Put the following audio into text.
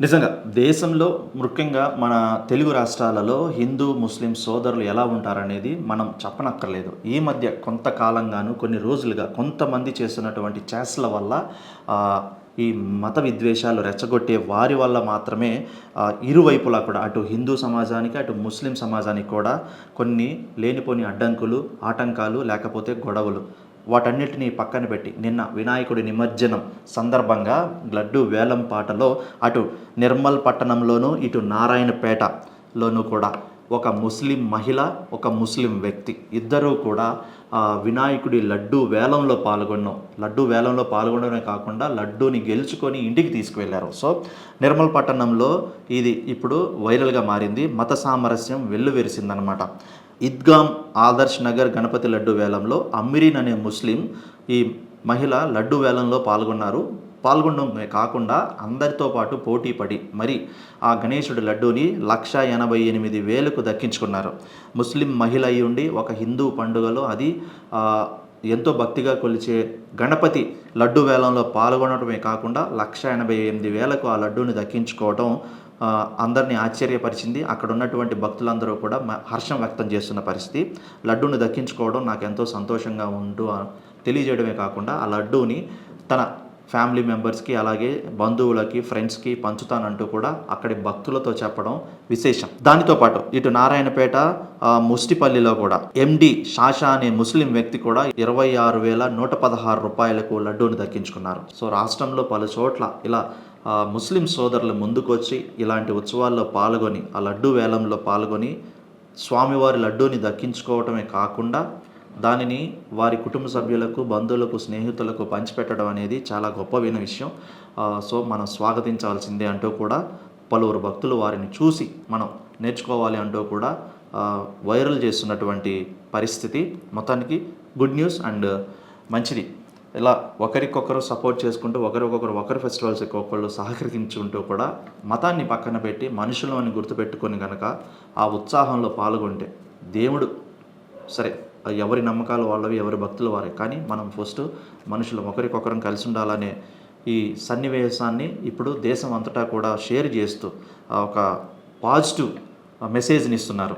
నిజంగా దేశంలో ముఖ్యంగా మన తెలుగు రాష్ట్రాలలో హిందూ ముస్లిం సోదరులు ఎలా ఉంటారనేది మనం చెప్పనక్కర్లేదు. ఈ మధ్య కొంతకాలంగాను కొన్ని రోజులుగా కొంతమంది చేస్తున్నటువంటి చేసల వల్ల ఈ మత విద్వేషాలు రెచ్చగొట్టే వారి వల్ల మాత్రమే ఇరువైపులా కూడా అటు హిందూ సమాజానికి అటు ముస్లిం సమాజానికి కూడా కొన్ని లేనిపోని అడ్డంకులు ఆటంకాలు లేకపోతే గొడవలు. వాటన్నిటినీ పక్కన పెట్టి నిన్న వినాయకుడి నిమజ్జనం సందర్భంగా లడ్డు వేలం పాటలో అటు నిర్మల్ పట్టణంలోనూ ఇటు నారాయణపేటలోనూ కూడా ఒక ముస్లిం మహిళ ఒక ముస్లిం వ్యక్తి ఇద్దరూ కూడా వినాయకుడి లడ్డు వేలంలో పాల్గొన్నాం లడ్డు వేలంలో పాల్గొనడమే కాకుండా లడ్డూని గెలుచుకొని ఇంటికి తీసుకువెళ్ళారు సో నిర్మల్ పట్టణంలో ఇది ఇప్పుడు వైరల్గా మారింది. మత సామరస్యం వెల్లువెరిసిందనమాట. ఇద్గామ్ ఆదర్శ్ నగర్ గణపతి లడ్డు వేలంలో అమ్మిరీన్ అనే ముస్లిం ఈ మహిళ లడ్డు వేలంలో పాల్గొన్నారు. పాల్గొనడమే కాకుండా అందరితో పాటు పోటీ పడి మరి ఆ గణేశుడి లడ్డూని లక్ష ఎనభై ఎనిమిది వేలకు దక్కించుకున్నారు. ముస్లిం మహిళ అయి ఉండి ఒక హిందూ పండుగలో అది ఎంతో భక్తిగా కొలిచే గణపతి లడ్డు వేలంలో పాల్గొనడమే కాకుండా లక్ష ఎనభై ఎనిమిది వేలకు ఆ లడ్డూని దక్కించుకోవడం అందరినీ ఆశ్చర్యపరిచింది. అక్కడ ఉన్నటువంటి భక్తులందరూ కూడా మ- హర్షం వ్యక్తం చేస్తున్న పరిస్థితి. లడ్డూని దక్కించుకోవడం నాకు ఎంతో సంతోషంగా ఉంటూ తెలియజేయడమే కాకుండా ఆ లడ్డూని తన ఫ్యామిలీ మెంబర్స్కి అలాగే బంధువులకి ఫ్రెండ్స్కి పంచుతానంటూ కూడా అక్కడి భక్తులతో చెప్పడం విశేషం. దానితో పాటు ఇటు నారాయణపేట ముష్టిపల్లిలో కూడా ఎండి షాషా అనే ముస్లిం వ్యక్తి కూడా ఇరవై ఆరు వేల నూట పదహారు రూపాయలకు లడ్డూని దక్కించుకున్నారు. సో రాష్ట్రంలో పలు చోట్ల ఇలా ముస్లిం సోదరులు ముందుకొచ్చి ఇలాంటి ఉత్సవాల్లో పాల్గొని ఆ లడ్డు వేలంలో పాల్గొని స్వామివారి లడ్డూని దక్కించుకోవటమే కాకుండా దానిని వారి కుటుంబ సభ్యులకు బంధువులకు స్నేహితులకు పంచిపెట్టడం అనేది చాలా గొప్పమైన విషయం. సో మనం స్వాగతించాల్సిందే అంటూ కూడా పలువురు భక్తులు వారిని చూసి మనం నేర్చుకోవాలి అంటూ కూడా వైరల్ చేస్తున్నటువంటి పరిస్థితి మొత్తానికి గుడ్ న్యూస్ అండ్ మంచిది. ఇలా ఒకరికొకరు సపోర్ట్ చేసుకుంటూ ఒకరికొకరు ఒకరి ఫెస్టివల్స్కి ఒకళ్ళు సహకరించుకుంటూ కూడా మతాన్ని పక్కన పెట్టి మనుషులను గుర్తుపెట్టుకొని కనుక ఆ ఉత్సాహంలో పాల్గొంటే దేవుడు సరే ఎవరి నమ్మకాలు వాళ్ళవి ఎవరి భక్తులు వారే. కానీ మనం ఫస్ట్ మనుషులు ఒకరికొకరం కలిసి ఉండాలనే ఈ సన్నివేశాన్ని ఇప్పుడు దేశం అంతటా కూడా షేర్ చేస్తూ ఒక పాజిటివ్ మెసేజ్ని ఇస్తున్నారు.